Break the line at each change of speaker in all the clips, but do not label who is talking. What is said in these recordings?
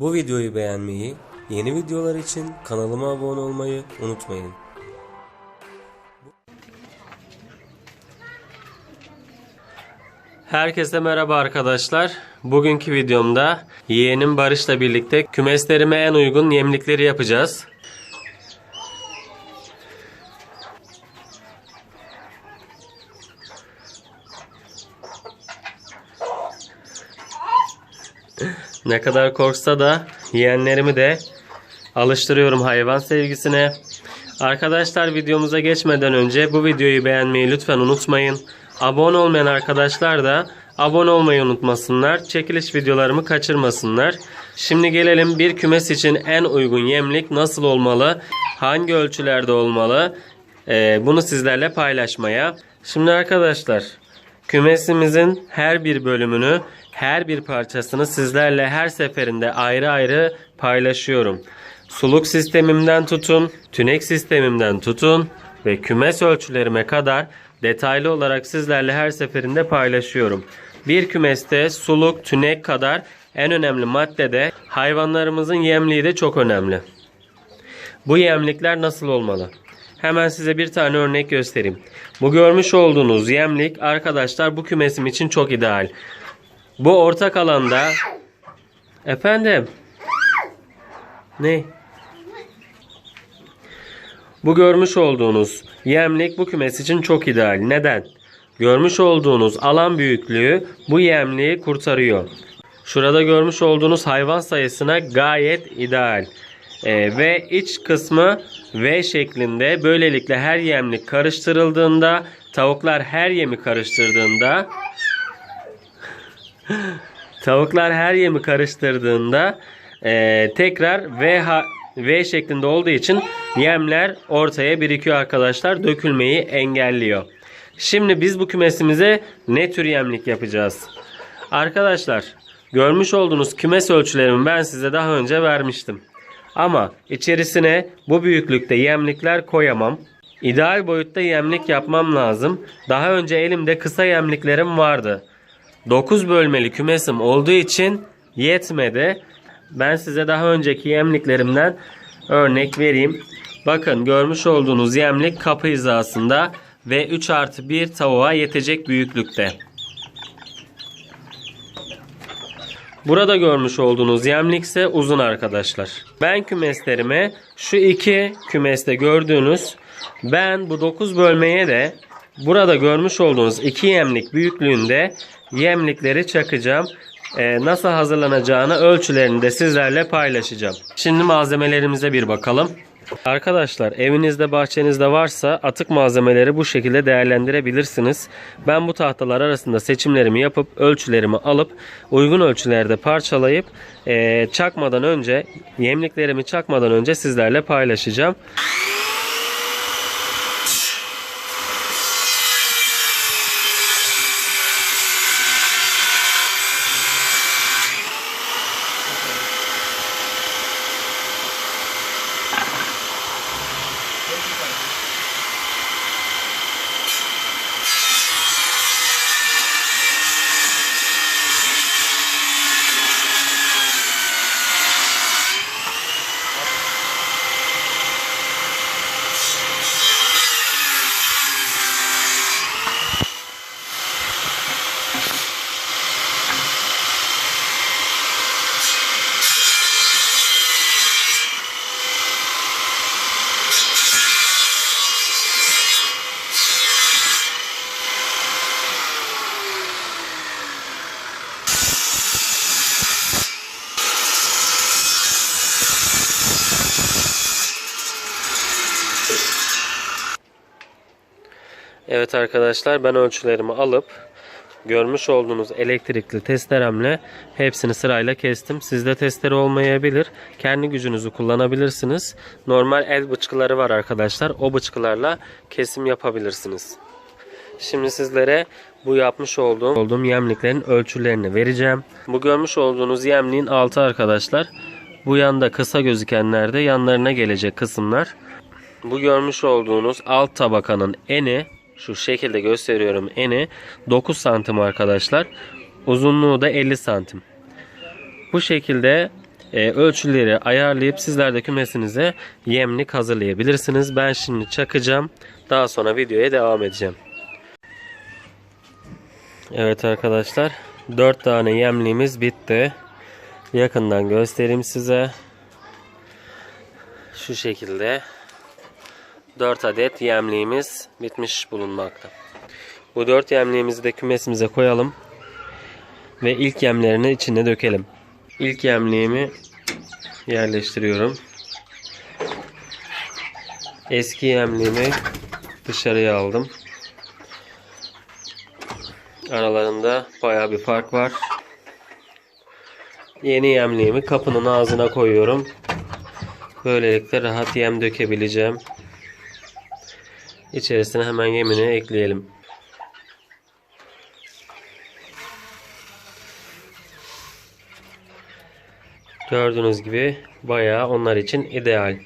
Bu videoyu beğenmeyi, yeni videolar için kanalıma abone olmayı unutmayın. Herkese merhaba arkadaşlar. Bugünkü videomda yeğenim Barış'la birlikte kümeslerime en uygun yemlikleri yapacağız. Ne kadar korksa da yeğenlerimi de alıştırıyorum hayvan sevgisine. Arkadaşlar videomuza geçmeden önce bu videoyu beğenmeyi lütfen unutmayın. Abone olmayan arkadaşlar da abone olmayı unutmasınlar. Çekiliş videolarımı kaçırmasınlar. Şimdi gelelim bir kümes için en uygun yemlik nasıl olmalı? Hangi ölçülerde olmalı? Ee, bunu sizlerle paylaşmaya. Şimdi arkadaşlar Kümesimizin her bir bölümünü, her bir parçasını sizlerle her seferinde ayrı ayrı paylaşıyorum. Suluk sistemimden tutun, tünek sistemimden tutun ve kümes ölçülerime kadar detaylı olarak sizlerle her seferinde paylaşıyorum. Bir kümeste suluk, tünek kadar en önemli madde de hayvanlarımızın yemliği de çok önemli. Bu yemlikler nasıl olmalı? Hemen size bir tane örnek göstereyim. Bu görmüş olduğunuz yemlik arkadaşlar bu kümesim için çok ideal. Bu ortak alanda efendim ne? Bu görmüş olduğunuz yemlik bu kümes için çok ideal. Neden? Görmüş olduğunuz alan büyüklüğü bu yemliği kurtarıyor. Şurada görmüş olduğunuz hayvan sayısına gayet ideal. Ee, ve iç kısmı V şeklinde. Böylelikle her yemlik karıştırıldığında, tavuklar her yemi karıştırdığında tavuklar her yemi karıştırdığında e, tekrar V, v şeklinde olduğu için yemler ortaya birikiyor arkadaşlar. Dökülmeyi engelliyor. Şimdi biz bu kümesimize ne tür yemlik yapacağız? Arkadaşlar görmüş olduğunuz kümes ölçülerimi ben size daha önce vermiştim. Ama içerisine bu büyüklükte yemlikler koyamam. İdeal boyutta yemlik yapmam lazım. Daha önce elimde kısa yemliklerim vardı. 9 bölmeli kümesim olduğu için yetmedi. Ben size daha önceki yemliklerimden örnek vereyim. Bakın görmüş olduğunuz yemlik kapı hizasında ve 3 artı 1 tavuğa yetecek büyüklükte. Burada görmüş olduğunuz yemlik ise uzun arkadaşlar. Ben kümeslerime şu iki kümeste gördüğünüz ben bu 9 bölmeye de burada görmüş olduğunuz iki yemlik büyüklüğünde yemlikleri çakacağım. Ee, nasıl hazırlanacağını ölçülerini de sizlerle paylaşacağım. Şimdi malzemelerimize bir bakalım. Arkadaşlar evinizde bahçenizde varsa atık malzemeleri bu şekilde değerlendirebilirsiniz. Ben bu tahtalar arasında seçimlerimi yapıp ölçülerimi alıp uygun ölçülerde parçalayıp eee, çakmadan önce yemliklerimi çakmadan önce sizlerle paylaşacağım. Evet arkadaşlar ben ölçülerimi alıp görmüş olduğunuz elektrikli testeremle hepsini sırayla kestim. Sizde testere olmayabilir. Kendi gücünüzü kullanabilirsiniz. Normal el bıçkıları var arkadaşlar. O bıçkılarla kesim yapabilirsiniz. Şimdi sizlere bu yapmış olduğum, olduğum yemliklerin ölçülerini vereceğim. Bu görmüş olduğunuz yemliğin altı arkadaşlar. Bu yanda kısa gözükenler de yanlarına gelecek kısımlar. Bu görmüş olduğunuz alt tabakanın eni şu şekilde gösteriyorum eni 9 santim arkadaşlar. Uzunluğu da 50 santim. Bu şekilde e, ölçüleri ayarlayıp sizler de kümesinize yemlik hazırlayabilirsiniz. Ben şimdi çakacağım. Daha sonra videoya devam edeceğim. Evet arkadaşlar 4 tane yemliğimiz bitti. Yakından göstereyim size. Şu şekilde 4 adet yemliğimiz bitmiş bulunmakta. Bu 4 yemliğimizi de kümesimize koyalım. Ve ilk yemlerini içine dökelim. İlk yemliğimi yerleştiriyorum. Eski yemliğimi dışarıya aldım. Aralarında baya bir fark var. Yeni yemliğimi kapının ağzına koyuyorum. Böylelikle rahat yem dökebileceğim. İçerisine hemen yemini ekleyelim. Gördüğünüz gibi bayağı onlar için ideal.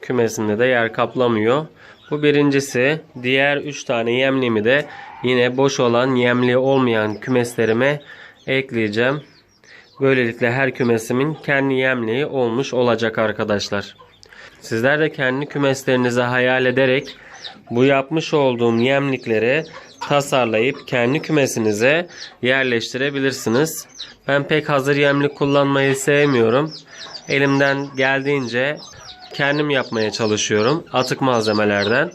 Kümesinde de yer kaplamıyor. Bu birincisi. Diğer 3 tane yemliğimi de yine boş olan yemliği olmayan kümeslerime ekleyeceğim. Böylelikle her kümesimin kendi yemliği olmuş olacak arkadaşlar. Sizler de kendi kümeslerinizi hayal ederek bu yapmış olduğum yemlikleri tasarlayıp kendi kümesinize yerleştirebilirsiniz. Ben pek hazır yemlik kullanmayı sevmiyorum. Elimden geldiğince kendim yapmaya çalışıyorum atık malzemelerden.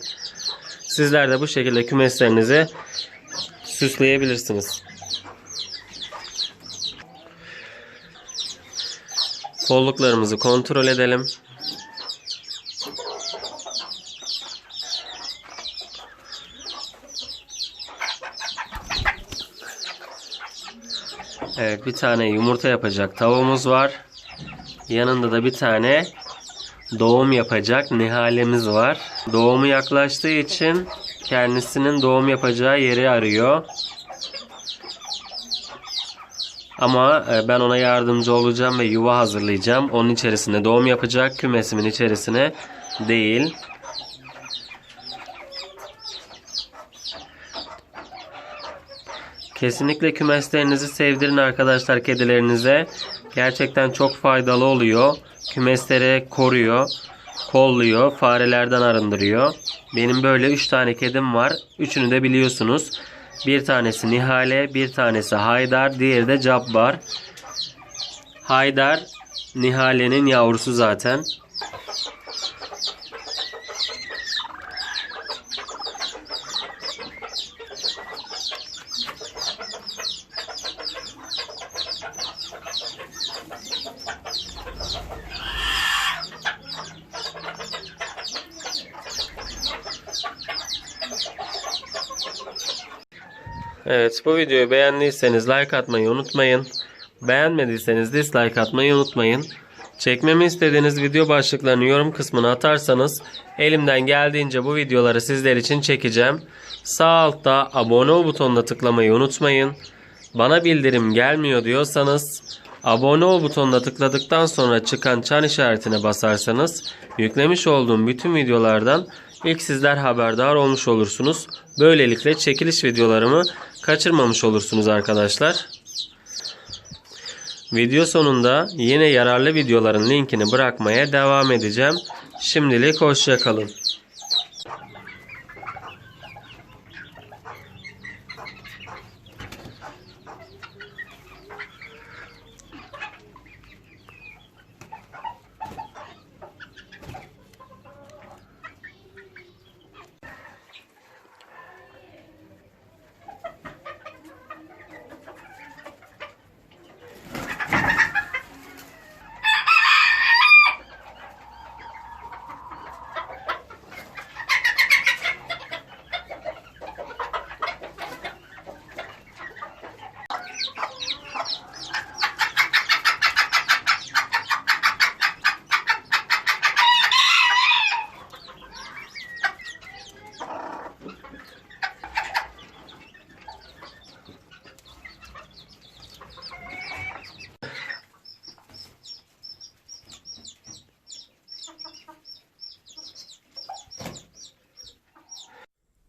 Sizler de bu şekilde kümeslerinizi süsleyebilirsiniz. Kolluklarımızı kontrol edelim. Evet bir tane yumurta yapacak tavuğumuz var. Yanında da bir tane doğum yapacak nihalemiz var. Doğumu yaklaştığı için kendisinin doğum yapacağı yeri arıyor. Ama e, ben ona yardımcı olacağım ve yuva hazırlayacağım. Onun içerisinde doğum yapacak, kümesimin içerisine değil. Kesinlikle kümeslerinizi sevdirin arkadaşlar kedilerinize. Gerçekten çok faydalı oluyor. Kümesleri koruyor, kolluyor, farelerden arındırıyor. Benim böyle 3 tane kedim var. Üçünü de biliyorsunuz. Bir tanesi Nihale, bir tanesi Haydar, diğeri de Cabbar. Haydar Nihale'nin yavrusu zaten. Evet bu videoyu beğendiyseniz like atmayı unutmayın. Beğenmediyseniz dislike atmayı unutmayın. Çekmemi istediğiniz video başlıklarını yorum kısmına atarsanız elimden geldiğince bu videoları sizler için çekeceğim. Sağ altta abone ol butonuna tıklamayı unutmayın. Bana bildirim gelmiyor diyorsanız abone ol butonuna tıkladıktan sonra çıkan çan işaretine basarsanız yüklemiş olduğum bütün videolardan ilk sizler haberdar olmuş olursunuz. Böylelikle çekiliş videolarımı kaçırmamış olursunuz arkadaşlar. Video sonunda yine yararlı videoların linkini bırakmaya devam edeceğim. Şimdilik hoşçakalın.